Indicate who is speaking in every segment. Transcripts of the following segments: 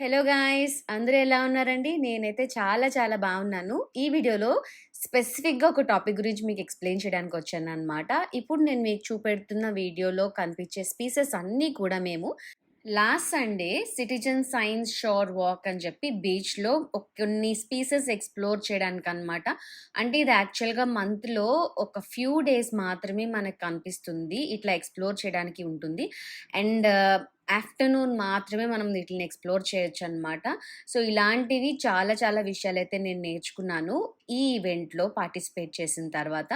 Speaker 1: Hello guys అందరూ ఎలా ఉన్నారండి? నేనైతే చాలా చాలా బాగున్నాను. ఈ వీడియోలో స్పెసిఫిక్‌గా ఒక టాపిక్ గురించి మీకు ఎక్స్‌ప్లెయిన్ చేయడానికి వచ్చాను అనమాట ఇప్పుడు నేను మీకు చూపెడుతున్న వీడియోలో కనిపించే స్పీసెస్ అన్నీ కూడా మేము last Sunday citizen science shore walk అని చెప్పి బీచ్‌లో కొన్ని స్పీసెస్ ఎక్స్‌ప్లోర్ చేయడానికి అనమాట అంటే ఇది యాక్చువల్‌గా మంత్‌లో ఒక ఫ్యూ డేస్ మాత్రమే మనకు కనిపిస్తుంది. ఇట్లా ఎక్స్‌ప్లోర్ చేయడానికి ఉంటుంది. అండ్ ఆఫ్టర్‌నూన్ మాత్రమే మనం వీటిని ఎక్స్‌ప్లోర్ చేయొచ్చు అనమాట సో, ఇలాంటివి చాలా చాలా విషయాలు అయితే నేను నేర్చుకున్నాను. ఈ ఈవెంట్‌లో పార్టిసిపేట్ చేసిన తర్వాత.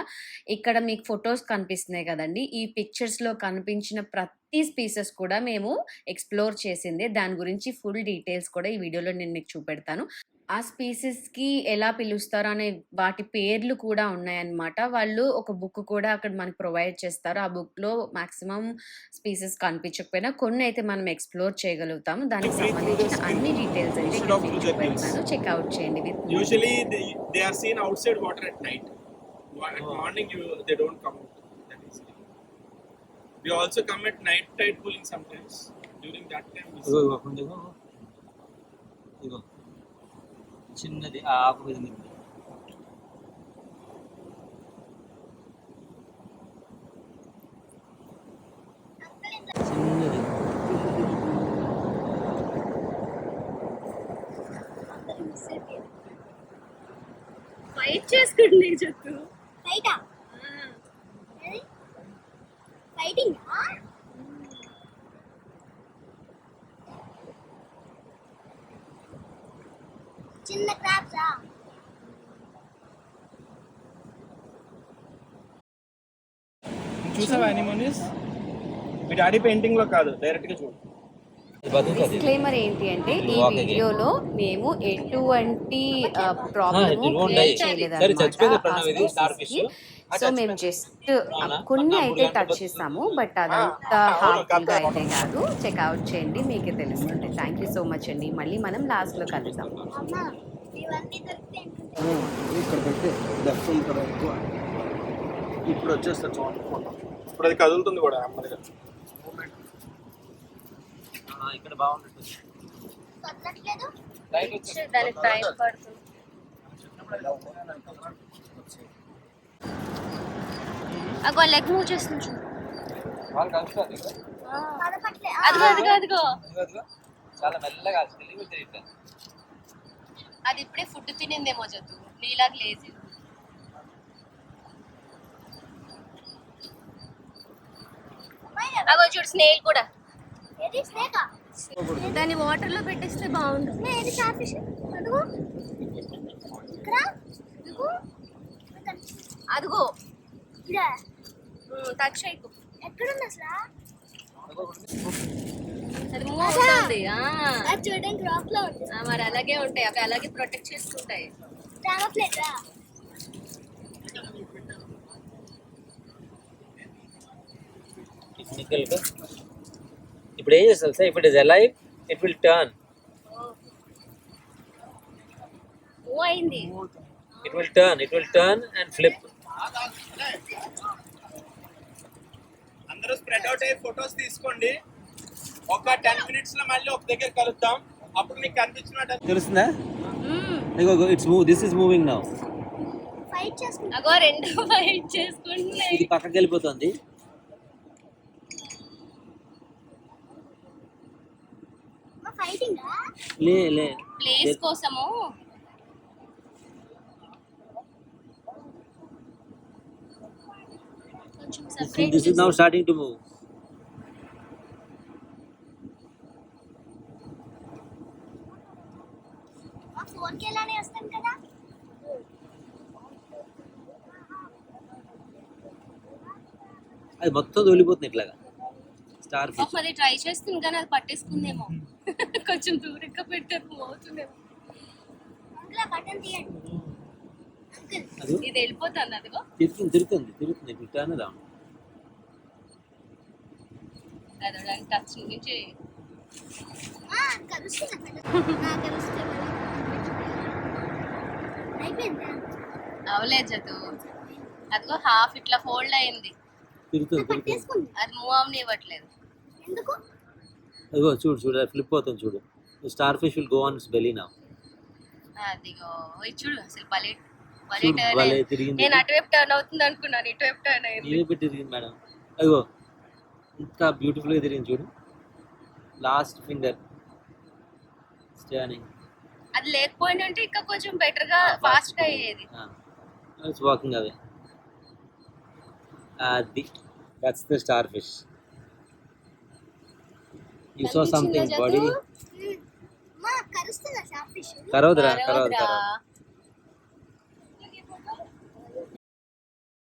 Speaker 1: ఇక్కడ మీకు ఫొటోస్ కనిపిస్తున్నాయి కదండీ! ఈ పిక్చర్స్‌లో కనిపించిన ప్రతి స్పీసెస్ కూడా మేము ఎక్స్‌ప్లోర్ చేసిందే. దాని గురించి ఫుల్ డీటెయిల్స్ కూడా ఈ వీడియోలో నేను మీకు చూపెడతాను. ఆ స్పీసెస్‌కి ఎలా పిలుస్తారు అనే వాటి పేర్లు కూడా ఉన్నాయన్నమాట. వాళ్ళు ఒక బుక్ కూడా అక్కడ మనకు ప్రొవైడ్ చేస్తారు. ఆ బుక్‌లో మాక్సిమం స్పీసెస్ కనిపించకపోయినా కొన్నైతే మనం ఎక్స్‌ప్లోర్ చేయగలుగుతాము. దానికి సంబంధించిన అన్ని డీటెయిల్స్ అయితే
Speaker 2: instead
Speaker 1: ఇక్కడ
Speaker 2: of
Speaker 1: మీకు
Speaker 2: through the gills.
Speaker 1: చూపెడతాను. చెక్ ఔట్ చేయండి with me.
Speaker 2: Usually they, they are seen outside water at night. Wa- At
Speaker 3: Oh.
Speaker 2: morning you they don't come out
Speaker 3: చిన్నది ఆ ఆకు మీద చిన్నది.
Speaker 1: ఫైట్ చేసుకోండి చెట్టు.
Speaker 4: ఫైటా ఫైటింగ్ చిన్న క్రాబ్సా
Speaker 2: చూసావా అనిమోనిస్ మీ డాడీ పెయింటింగ్లో కాదు డైరెక్ట్గా చూడు.
Speaker 1: డిస్క్లైమర్ ఏంటి అంటే ఈ. వీడియోలో మేము ఎటువంటి ప్రాబ్లమ్ క్రియేట్ చేయలేదన్నమాట. సో మేము జస్ట్
Speaker 3: అవునా?
Speaker 1: కొన్ని అయితే టచ్. చేసాము బట్ అదంతా
Speaker 2: అవును,
Speaker 1: హార్మ్ఫుల్గా
Speaker 2: కథ.
Speaker 1: అయితే కాదు. చెక్అవుట్ చేయండి మీకే తెలుస్తుంది థ్యాంక్ యూ సో మచ్ అండి. మళ్ళీ మనం లాస్ట్లో కలుద్దాం.
Speaker 4: అమ్మ ఇవన్నీ దొరికితే అనుకుంటా
Speaker 2: ఇక్కడ పెట్టి లెఫ్ట్ ఉంటుంది ఎక్కువ. ఇప్పుడు వచ్చేస్తా చూడండి ఇప్పుడు అది కదులుతుంది కూడా నెమ్మదిగా.
Speaker 3: ఇక్కడ
Speaker 1: దానికి టైం పడుతుంది. అగో లెగ్ మూవ్ చేస్తుంది చూడు. అదిగో.
Speaker 3: చాలా మెల్లగా
Speaker 1: అది ఇప్పుడే ఫుడ్ తినిందేమో చదువు. నీలాగా లేజీ. అగో చూడు స్నేల్ కూడా.
Speaker 4: ఏది? స్నేకా
Speaker 1: దాన్ని వాటర్లో పెట్టేస్తే బాగుండు.
Speaker 4: అదిగో.
Speaker 1: అదిగో.
Speaker 4: ఇదా
Speaker 1: టచ్ చేయకు
Speaker 4: ఎక్కడుంది అసలు
Speaker 1: అది మూవ్ అవుతుంది ఆ.
Speaker 4: అది చూడడానికి రాక్లో ఉంది.
Speaker 1: ఆ, మరి అలాగే ఉంటాయి అవి అలాగే ప్రొటెక్ట్ చేసుకుంటాయి.
Speaker 3: ఇప్పుడు ఏం చేస్తారు సార్ ఇప్పుడు is alive it will turn it will turn it will turn and flip
Speaker 2: అందరూ స్ప్రెడ్ అవుట్ అయ్యి ఫొటోస్ తీసుకోండి. ఒక టెన్ మినిట్స్లో మళ్ళీ ఒక దగ్గర కలుద్దాం. అప్పుడు మీకు కనిపించినట్టు
Speaker 3: తెలుస్తుందా? ఇగో it's move this is moving now
Speaker 4: fight చేసుకుంటా
Speaker 1: అగో రెండు ఫైట్ చేసుకుంటున్నాయి.
Speaker 3: ఇది పక్కకి వెళ్ళిపోతుంది.
Speaker 4: ఫైటింగ్
Speaker 3: లే లే.
Speaker 1: ప్లేస్ కోసము. కొంచెం separate
Speaker 3: this is now starting to move
Speaker 4: ఫోన్కి ఎలానే వస్తాం కదా?
Speaker 3: అది మొత్తం తొలిపోతుంది ఇట్లాగా. స్టార్ ఫిష్
Speaker 1: మరి ట్రై చేస్తుంది కానీ అది పట్టేసుకుందేమో. కొంచెం దూరంగా పెట్టారు అవుతుందేమో
Speaker 4: బటన్ తీయండి.
Speaker 3: అది
Speaker 1: ఇది వెళ్ళిపోతుంది అదిగో.
Speaker 3: తిరుగుతుంది తిరుగుతుంది తిరుగుతుంది. ఇప్పుడు టర్న్ అరౌండ్
Speaker 1: అది టచ్ నుంచి చదు అదిగో హాఫ్ ఇట్లా ఫోల్డ్ అయింది. అది మూవ్ అవనివ్వట్లేదు
Speaker 4: ఎందుకు?
Speaker 3: అదిగో చూడు చూడు ఫ్లిప్ అవుతుంది చూడు. The starfish will go on its belly now.
Speaker 1: అదిగో చూడు అసలు భలే భలే టర్న్. నేను అటువైపు టర్న్ అవుతుంది అనుకున్నాను ఇటువైపు టర్న్ అయింది.
Speaker 3: పెట్టి తిరిగింది మేడం? అదిగో. ఇంకా బ్యూటిఫుల్గా తిరిగింది చూడు. లాస్ట్ ఫింగర్ స్టానింగ్
Speaker 1: అది లేకపోయిందంటే ఇంకా కొంచెం బెటర్గా
Speaker 3: ఫాస్ట్గా.
Speaker 1: అయ్యేది.
Speaker 3: ఇట్స్ వాకింగ్ అవే అది that's the star fish you so something body కరవదురా కరవదు. కరవదు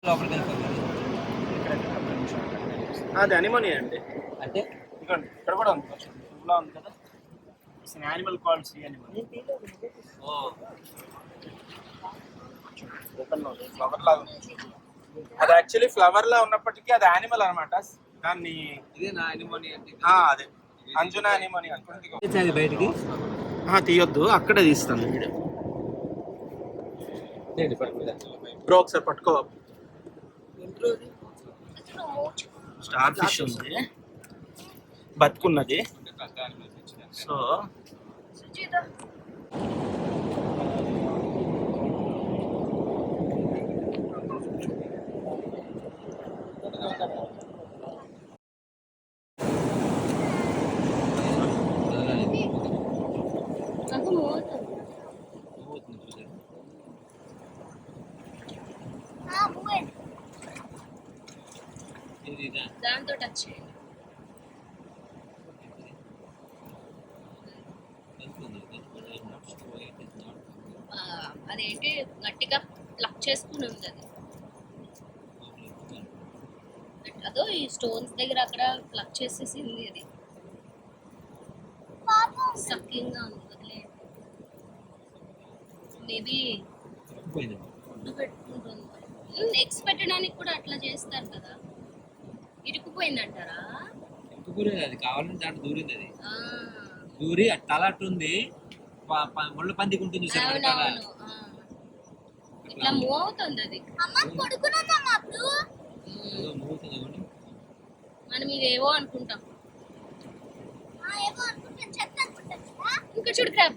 Speaker 3: లోపలికి వెళ్ళిపోతుంది
Speaker 2: అది అనిమోనియా అండి.
Speaker 3: అంటే
Speaker 2: ఇదిగోండి ఇక్కడ కూడా ఉంది కొంచెం ఇందులో ఉంది కదా. It's animal called sea animal
Speaker 3: oh.
Speaker 2: Flower లాగా ఉంది. అది యాక్చువల్లీ ఫ్లవర్ లా ఉన్నప్పటికీ అది యానిమల్ అన్నమాట. దాన్ని
Speaker 3: ఇదే నా ఎనిమోని అంటే?
Speaker 2: ఆ, అదే. అంజునా అనిమోని అనుకుంటుంది
Speaker 3: బయటికి?
Speaker 2: తీయొద్దు అక్కడే తీస్తాను వీడియో. బ్రో ఒకసారి పట్టుకో స్టార్ ఫిష్ ఉంది. బతుకున్నది. సో
Speaker 1: నాకు మోతుంది. దాంతో టచ్ చేయండి. అదేంటి గట్టిగా ప్లక్ చేసుకుని ఉంది అది అదో ఈ స్టోన్స్ దగ్గర అక్కడ ప్లక్ చేసేసింది అది. సక్కింగ్గా ఉంది వదిలే మేబీ పెట్టుకుంటుంది. ఎగ్స్ పెట్టడానికి కూడా అట్లా చేస్తారు కదా. ఇరుకుపోయిందంటారా
Speaker 3: ఇంకొకరు అది కావాలంటే దాంట్లో దూరింది అది.
Speaker 1: ఆ,
Speaker 3: దూరి తల అట్టుంది ముళ్ళ పందికి ఉంటుంది.
Speaker 1: ఇట్లా మూవ్ అవుతుంది అది. మనం అనుకుంటాం. ఇంకా చూడు క్రాబ్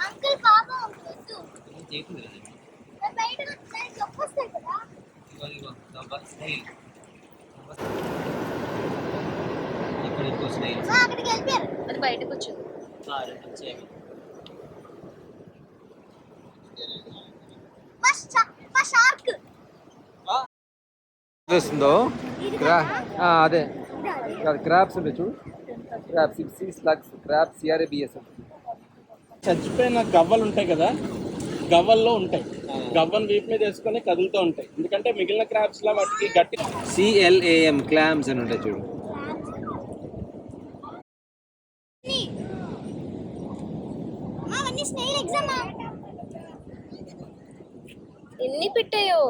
Speaker 4: అంకుల్ పాపం
Speaker 1: అది బయటకు వచ్చింది.
Speaker 5: వస్తుందో క్రా ఆ, అదే. క్రాబ్స్ ఉంటాయి చూడు. Crabs sea slugs crabs C R A B S
Speaker 2: చచ్చిపోయిన గవ్వలు ఉంటాయి కదా? గవ్వల్లో ఉంటాయి. గవ్వను వీపు మీద వేసుకొని కదులుతూ ఉంటాయి. ఎందుకంటే మిగిలిన క్రాబ్స్ లా వాటికి గట్టి
Speaker 5: సిఎల్ఏఎం క్లామ్స్ అని ఉంటాయి చూడు.
Speaker 1: ఎన్ని పెట్టాయో?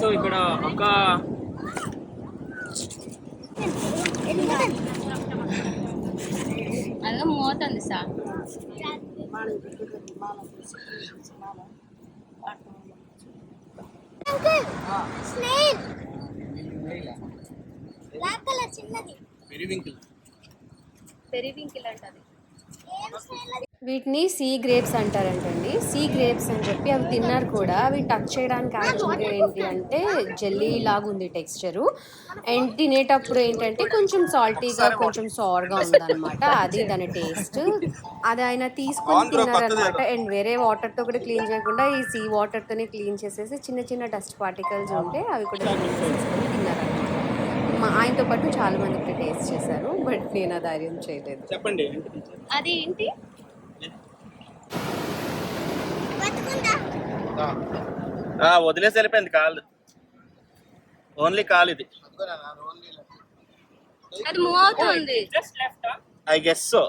Speaker 2: సో ఇక్కడ ఒక
Speaker 1: అదే మోతుంది sir.
Speaker 4: Uncle Snehil. Black colour చిన్నది.
Speaker 2: పెరివింకిల్
Speaker 1: పెరివింకిల్ అంటది. వీటిని సీ గ్రేప్స్ అంటారంటండి. సీ గ్రేప్స్ అని చెప్పి అవి తిన్నారు కూడా. అవి టచ్ చేయడానికి యాక్చువల్గా ఏంటి అంటే జెల్లీ లాగా ఉంది టెక్స్చరు. అండ్ తినేటప్పుడు ఏంటంటే కొంచెం సాల్టీగా కొంచెం సార్గా ఉందన్నమాట. అది దాని టేస్ట్. అది ఆయన తీసుకొని తిన్నారనమాట. అండ్ వేరే వాటర్తో కూడా క్లీన్ చేయకుండా ఈ సీ వాటర్తోనే క్లీన్ చేసేసి చిన్న చిన్న డస్ట్ పార్టికల్స్ ఉంటే అవి కూడా తీసుకొని తిన్నారనమాట. మా ఆయనతో పాటు చాలా మంది టేస్ట్ చేశారు. బట్ నేను ఆ ధైర్యం చేయలేదు.
Speaker 2: చెప్పండి. ఏంటి teacher?
Speaker 1: అది ఏంటి
Speaker 4: బతుకుందా
Speaker 2: ఆ, వదిలేసి వెళ్ళిపోయింది కాలు. ఓన్లీ కాలు ఇది.
Speaker 1: అది మూవ్ అవుతుంది.
Speaker 2: ఐ గెస్ సో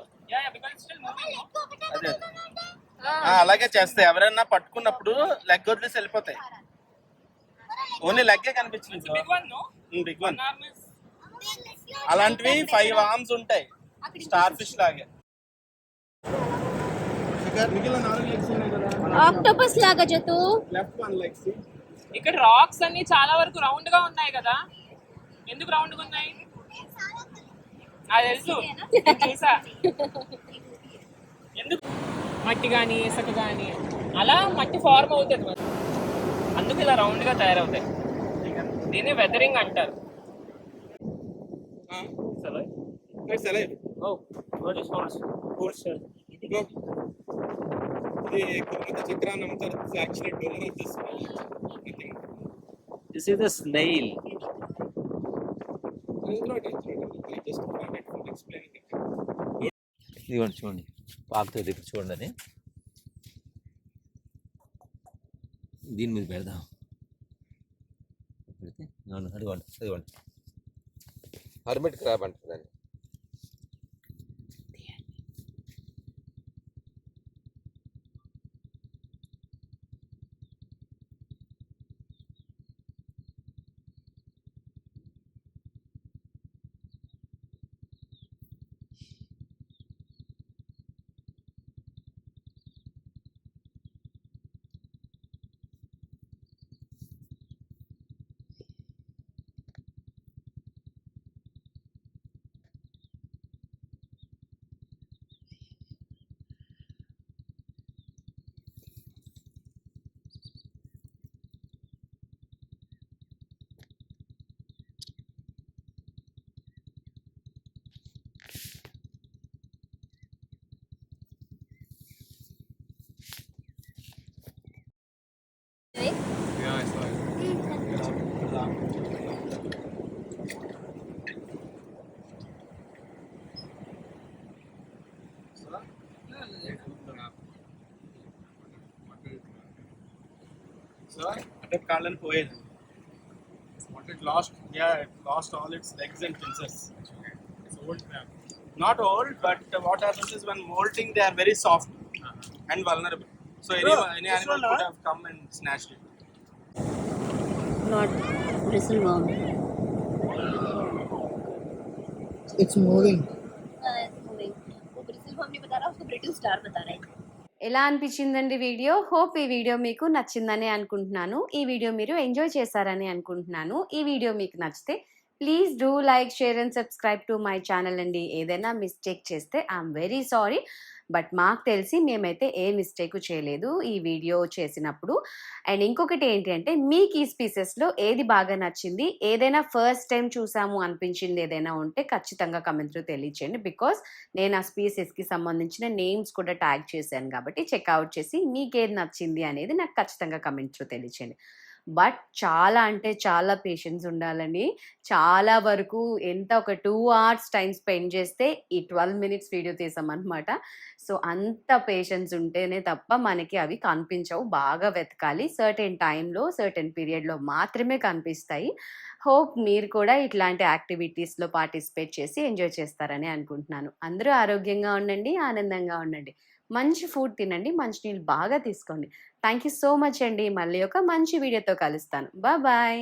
Speaker 2: అలాగే చేస్తాయి ఎవరైనా పట్టుకున్నప్పుడు లెగ్ వదిలేసి వెళ్ళిపోతాయి. ఓన్లీ లెగ్గే కనిపించింది బిగ్ వన్ అలాంటివి ఫైవ్ ఆర్మ్స్ ఉంటాయి. స్టార్ ఫిష్ లాగే. మిగిలిన నాలుగు
Speaker 4: ఆక్టోపస్ లాగా జతు.
Speaker 2: లెఫ్ట్ వన్ లైక్ సి
Speaker 6: ఇక్కడ రాక్స్ అన్ని చాలా వరకు రౌండ్గా ఉన్నాయి కదా. ఎందుకు రౌండ్గా ఉన్నాయి? అది తెలుసు. నేను చూసా. ఎందుకు? మట్టి కానీ ఇసుక కానీ అలా మట్టి ఫార్మ్ అవుతుంది మరి. అందుకు ఇలా రౌండ్గా తయారవుతాయి. దీన్ని వెదరింగ్ అంటారు. సరే
Speaker 2: it's alive
Speaker 6: oh what is holes holes
Speaker 2: for explaining it.
Speaker 3: ఇదిగోండి చూడండి. పాకుతో దగ్గర చూడండి దీని మీద పెడదాం. పెడితే అవును, అదిగోండి అదిగోండి.
Speaker 5: హర్మిట్ క్రాబ్ అంటారు దాన్ని.
Speaker 2: sir. Adept Carlan Poel. What it lost? Yeah, it lost all its legs and pincers. It's old crab. Not old, but what happens is when molting, they are very soft uh-huh. and vulnerable. So any, any animal could have come and snatched it.
Speaker 4: Not bristle worm.
Speaker 7: It's moving.
Speaker 4: Uh, it's moving. वो British worm बता रहा उसको British star बता रहा है
Speaker 1: ఎలా అనిపించిందండి video? Hope ఈ వీడియో మీకు నచ్చిందని అనుకుంటున్నాను. ఈ వీడియో మీరు ఎంజాయ్ చేశారని అనుకుంటున్నాను. ఈ వీడియో మీకు నచ్చితే please do like share and subscribe to my channel అండి. ఏదైనా మిస్టేక్ చేస్తే ఐఎమ్ వెరీ సారీ. బట్ మాకు తెలిసి మేమైతే ఏ మిస్టేక్ చేయలేదు ఈ వీడియో చేసినప్పుడు. అండ్ ఇంకొకటి ఏంటి అంటే మీకు ఈ స్పీసెస్లో ఏది బాగా నచ్చింది? ఏదైనా ఫస్ట్ టైం చూసాము అనిపించింది ఏదైనా ఉంటే ఖచ్చితంగా కమెంట్లో తెలియచేయండి. బికాస్ నేను ఆ స్పీసెస్కి సంబంధించిన నేమ్స్ కూడా ట్యాగ్ చేశాను కాబట్టి చెక్అవుట్ చేసి మీకు ఏది నచ్చింది అనేది నాకు ఖచ్చితంగా కమెంట్స్లో తెలియచేయండి. బట్ చాలా అంటే చాలా పేషెన్స్ ఉండాలండి. చాలా వరకు ఎంత ఒక టూ అవర్స్ టైం స్పెండ్ చేస్తే ఈ ట్వెల్వ్ మినిట్స్ వీడియో తీసామన్నమాట. సో అంత పేషెన్స్ ఉంటేనే తప్ప మనకి అవి కనిపించవు. బాగా వెతకాలి. సర్టెన్ టైంలో సర్టెన్ పీరియడ్లో మాత్రమే కనిపిస్తాయి. హోప్ మీరు కూడా ఇట్లాంటి యాక్టివిటీస్లో పార్టిసిపేట్ చేసి ఎంజాయ్ చేస్తారని అనుకుంటున్నాను. అందరూ ఆరోగ్యంగా ఉండండి ఆనందంగా ఉండండి. మంచి ఫుడ్ తినండి మంచి నీళ్ళు బాగా తీసుకోండి. థ్యాంక్ యూ సో మచ్ అండి. మళ్ళీ ఒక మంచి వీడియోతో కలుస్తాను. బాయ్